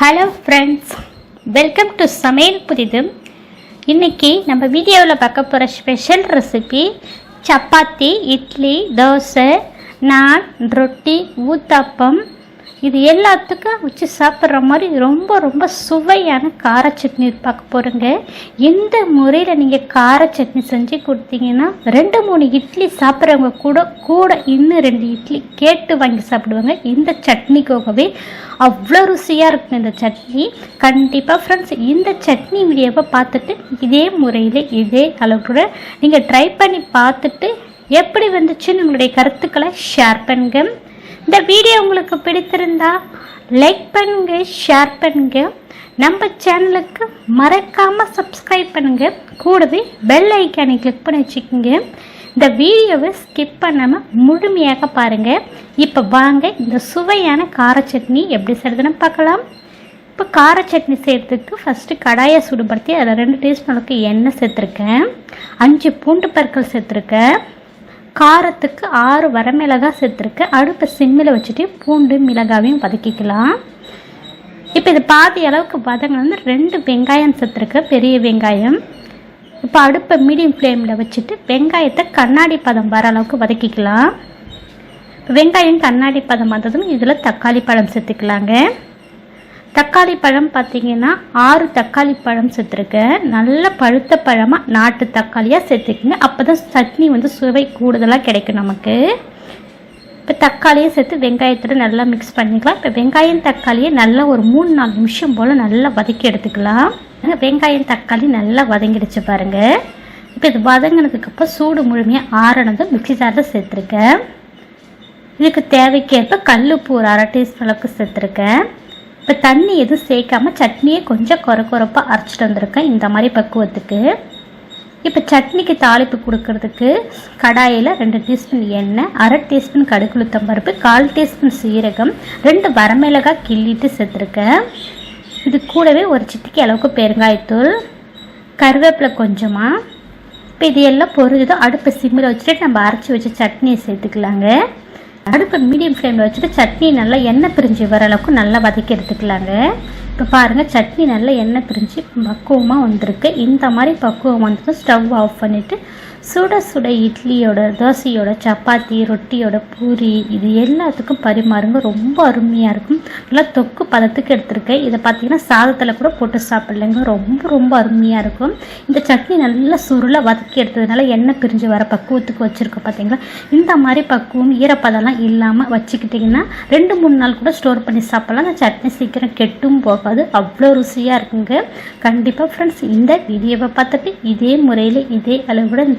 Hello friends welcome to சமையல் புதிதும் இன்றைக்கி நம்ம வீடியோவில் பார்க்க போகிற ஸ்பெஷல் ரெசிபி சப்பாத்தி இட்லி தோசை நான் ரொட்டி ஊத்தாப்பம் இது எல்லாத்துக்கும் வச்சு சாப்பிட்ற மாதிரி ரொம்ப ரொம்ப சுவையான கார சட்னி பார்க்க போகிறோங்க இந்த முறையில் நீங்கள் கார சட்னி செஞ்சு கொடுத்தீங்கன்னா ரெண்டு மூணு இட்லி சாப்பிட்றவங்க கூட கூட இன்னும் ரெண்டு இட்லி கேட்டு வாங்கி சாப்பிடுவாங்க. இந்த சட்னிக்காகவே அவ்வளோ ருசியாக இருக்கும் இந்த சட்னி. கண்டிப்பாக ஃப்ரெண்ட்ஸ் இந்த சட்னி வீடியோவை பார்த்துட்டு இதே முறையில் இதே அளவுக்கு நீங்கள் ட்ரை பண்ணி பார்த்துட்டு எப்படி வந்துச்சுன்னு உங்களுடைய கருத்துக்களை ஷேர் பண்ணுங்கள் இந்த வீடியோ உங்களுக்கு பிடித்திருந்தா லைக் பண்ணுங்க ஷேர் பண்ணுங்க. நம்ம சேனலுக்கு மறக்காமல் சப்ஸ்கிரைப் பண்ணுங்க. கூடவே பெல் ஐக்கானை கிளிக் பண்ணி வச்சுக்கோங்க. இந்த வீடியோவை ஸ்கிப் பண்ணாமல் முழுமையாக பாருங்கள் இப்போ வாங்க இந்த சுவையான கார சட்னி எப்படி செய்கிறதுன்னு பார்க்கலாம். இப்போ கார சட்னி செய்கிறதுக்கு ஃபஸ்ட்டு கடாயை சுடுபடுத்தி அதில் ரெண்டு டீஸ்பூனுக்கு எண்ணெய் சேர்த்துருக்கேன். அஞ்சு பூண்டு பற்கள் சேர்த்துருக்கேன். காரத்துக்கு ஆறு வரமிளகாய் சேர்த்துருக்கேன் அடுப்பை சிம்மில் வச்சுட்டு பூண்டு மிளகாவையும் வதக்கிக்கலாம். இப்போ இது பாதி அளவுக்கு வதங்கினது ரெண்டு வெங்காயம் சேர்த்துருக்கேன் பெரிய வெங்காயம். இப்போ அடுப்பை மீடியம் ஃப்ளேமில் வச்சுட்டு வெங்காயத்தை கண்ணாடி பதம் வர அளவுக்கு வதக்கிக்கலாம். வெங்காயம் கண்ணாடி பதம் வந்ததும் இதில் தக்காளி பழம் சேர்த்துக்கலாங்க. தக்காளி பழம் பார்த்தீங்கன்னா ஆறு தக்காளி பழம் சேர்த்துருக்கேன் நல்ல பழுத்த பழமாக நாட்டு தக்காளியாக சேர்த்துக்குங்க அப்போ தான் சட்னி வந்து சுவை கூடுதலாக கிடைக்கும் நமக்கு. இப்போ தக்காளியை சேர்த்து வெங்காயத்தோட நல்லா மிக்ஸ் பண்ணிக்கலாம். இப்போ வெங்காயம் தக்காளியை நல்லா ஒரு மூணு நாலு நிமிஷம் போல் நல்லா வதக்கி எடுத்துக்கலாம். வெங்காயம் தக்காளி நல்லா வதங்கிடுச்சு பாருங்கள் இப்போ இது வதங்கினதுக்கப்புறம் சூடு முழுமையாக ஆறனதும் மிக்சி ஜாரில் சேர்த்துருக்கேன். இதுக்கு தேவைக்கேற்ப கல் உப்பு ஒரு அரை டீஸ்பூன் அளவுக்கு சேர்த்துருக்கேன். இப்போ தண்ணி எதுவும் சேர்க்காம சட்னியை கொஞ்சம் குறை குறைப்பாக அரைச்சிட்டு வந்திருக்கேன். இந்த மாதிரி பக்குவத்துக்கு. இப்போ சட்னிக்கு தாளிப்பு கொடுக்கறதுக்கு கடாயில் ரெண்டு டீஸ்பூன் எண்ணெய் அரை டீஸ்பூன் கடுகுளுத்தம் பருப்பு கால் டீஸ்பூன் சீரகம் ரெண்டு வரமிளகாய் கிள்ளிட்டு சேர்த்துருக்கேன். இது கூடவே ஒரு சிட்டிக்கு அளவுக்கு பெருங்காயத்தூள் கருவேப்பிலை கொஞ்சமாக இப்போ இது எல்லாம் பொரிஞ்சதும் அடுப்பை சிம்மில் வச்சுட்டு நம்ம அரைச்சி வச்ச சட்னியை சேர்த்துக்கலாங்க. அடுப்பை மீடியம் ஃப்ளேமில் வச்சுட்டு சட்னி நல்லா எண்ணெய் பிரிஞ்சு வர அளவுக்கு நல்லா வதக்கி எடுத்துக்கலாங்க. இப்போ பாருங்கள் சட்னி நல்லா எண்ணெய் பிரிஞ்சு பக்குவமாக வந்திருக்கு. இந்த மாதிரி பக்குவம் வந்ததும் ஸ்டவ் ஆஃப் பண்ணிவிட்டு சுட சுட இட்லியோட தோசையோட சப்பாத்தி ரொட்டியோட பூரி இது எல்லாத்துக்கும் பரிமாறுங்க. ரொம்ப அருமையாக இருக்கும். நல்லா தொக்கு பதத்துக்கு எடுத்துருக்கேன். இதை பார்த்தீங்கன்னா சாதத்தில் கூட போட்டு சாப்பிட்லங்க. ரொம்ப ரொம்ப அருமையாக இருக்கும். இந்த சட்னி நல்லா சுருளாக வதக்கி எடுத்ததுனால எண்ணெய் பிரிஞ்சு வர பக்குவத்துக்கு வச்சுருக்கோம் பார்த்தீங்களா? இந்த மாதிரி பக்குவம் ஈரப்பதெல்லாம் இல்லாமல் வச்சுக்கிட்டிங்கன்னா ரெண்டு மூணு நாள் கூட ஸ்டோர் பண்ணி சாப்பிட்லாம். அந்த சட்னி சீக்கிரம் கெட்டும் போகாது. அவ்வளோ ருசியாக இருக்குங்க. கண்டிப்பாக ஃப்ரெண்ட்ஸ் இந்த வீடியோவை பார்த்துட்டு இதே முறையில் இதே அளவு இந்த